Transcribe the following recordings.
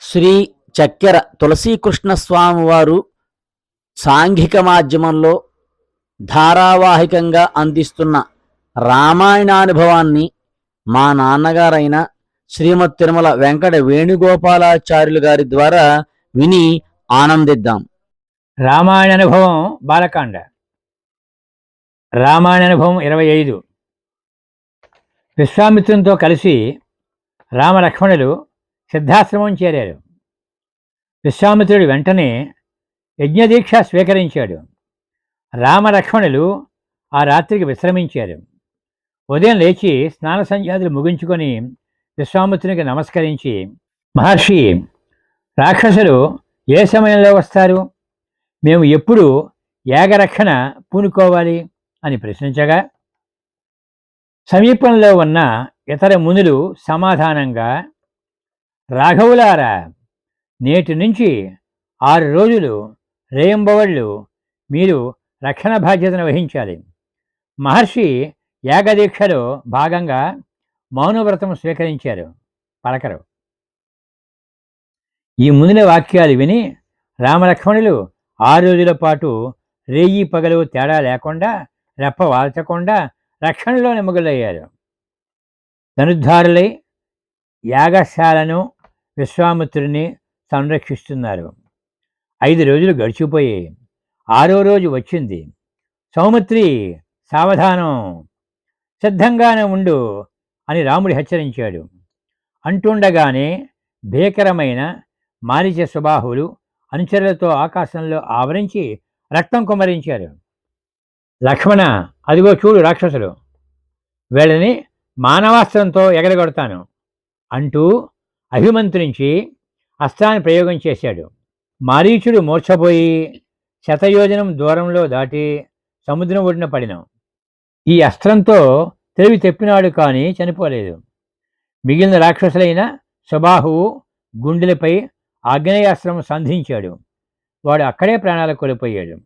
శ్రీ చక్కెర తులసీకృష్ణ స్వామివారు సాంఘిక మాధ్యమంలో ధారావాహికంగా అందిస్తున్న రామాయణానుభవాన్ని మా నాన్నగారైన శ్రీమతి తిరుమల వెంకట వేణుగోపాలాచార్యులు గారి ద్వారా విని ఆనందిద్దాం. రామాయణ అనుభవం బాలకాండ. రామాయణ అనుభవం ఇరవై ఐదు. విశ్వామిత్రునితో కలిసి రామలక్ష్మణులు సిద్ధాశ్రమం చేరారు విశ్వామిత్రుడు వెంటనే యజ్ఞదీక్ష స్వీకరించాడు. రామలక్ష్మణులు ఆ రాత్రికి విశ్రమించారు. ఉదయం లేచి స్నాన సంధ్యాదులు ముగించుకొని విశ్వామిత్రునికి నమస్కరించి మహర్షి రాక్షసులు ఏ సమయంలో వస్తారు? మేము ఎప్పుడు యాగరక్షణ పూనుకోవాలి? అని ప్రశ్నించగా సమీపంలో ఉన్న ఇతర మునులు సమాధానంగా రాఘవులారా నేటి నుంచి ఆరు రోజులు రేయంబవళ్ళు మీరు రక్షణ బాధ్యతను వహించాలి. మహర్షి యాగదీక్షలో భాగంగా మౌనవ్రతం స్వీకరించారు. పలకరు. ఈ మునుల వాక్యాలు విని రామలక్ష్మణులు ఆరు రోజుల పాటు రేయి పగలు తేడా లేకుండా రెప్ప వాల్చకుండా రక్షణలో నిమగులయ్యారు ధనుద్ధారులై యాగశాలను విశ్వామిత్రుని సంరక్షిస్తున్నారు. ఐదు రోజులు గడిచిపోయాయి. ఆరో రోజు వచ్చింది. సౌమిత్రి సావధానం సిద్ధంగానే ఉండు అని రాముడు హెచ్చరించాడు. అంటుండగానే భీకరమైన మారిచ సుబాహులు అనుచరులతో ఆకాశంలో ఆవరించి రక్తం కుమరించారు లక్ష్మణ అదిగో చూడు రాక్షసులు వీళ్ళని మానవాస్త్రంతో ఎగరగొడతాను అంటూ అభిమంత్రించి అస్త్రాన్ని ప్రయోగం చేశాడు. మారీచుడు మూర్ఛపోయి శతయోజనం దూరంలో దాటి సముద్రం ఒడిన పడినాం. ఈ అస్త్రంతో తెలివి తెప్పినాడు కానీ చనిపోలేదు. మిగిలిన రాక్షసులైన సుబాహువు గుండెలపై ఆగ్నేయాస్త్రం సంధించాడు. వాడు అక్కడే ప్రాణాలు కోల్పోయాడు.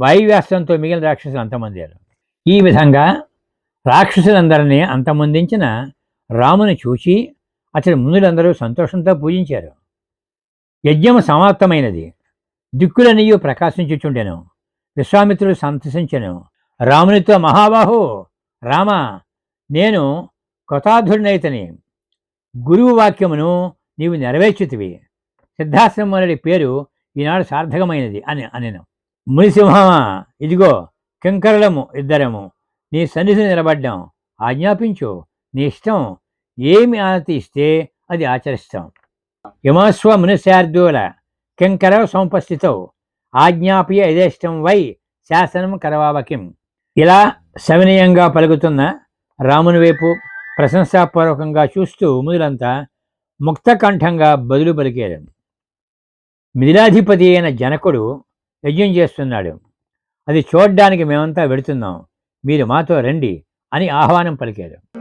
వాయువ్యాస్త్రంతో మిగిలిన రాక్షసులు అంతమందారు. ఈ విధంగా రాక్షసులందరినీ అంతమొందించిన రాముని చూచి అతడి మునులందరూ సంతోషంతో పూజించారు. యజ్ఞం సమాప్తమైనది. దిక్కులనియు ప్రకాశించుచుండెను. విశ్వామిత్రుడు సంతసించెను. రామునితో మహాబాహు! రామ! నేను కృతాధుడినైతని గురువు వాక్యమును నీవు నెరవేర్చుతివి. సిద్ధాశ్రమనుడి పేరు ఈనాడు సార్థకమైనది అని అనెను. మునిసింహమా! ఇదిగో కింకరలము ఇద్దరము. నీ సన్నిధిని నిలబడ్డాం. ఆజ్ఞాపించు. నీ ఇష్టం ఏమి ఆనతి ఇస్తే అది ఆచరిస్తాం. యమస్వ మునిశార్దూల కింకర సంపస్థితౌ ఆజ్ఞాపీయ యథేష్టం వై శాసనం కరవావకిం ఇలా సవినయంగా పలుకుతున్న రాముని వైపు ప్రశంసాపూర్వకంగా చూస్తూ ముదులంతా ముక్తకంఠంగా బదులు పలికారు. మిథిలాధిపతి అయిన జనకుడు యజ్ఞం చేస్తున్నాడు. అది చూడ్డానికి మేమంతా వెడుతున్నాం మీరు మాతో రండి అని ఆహ్వానం పలికారు.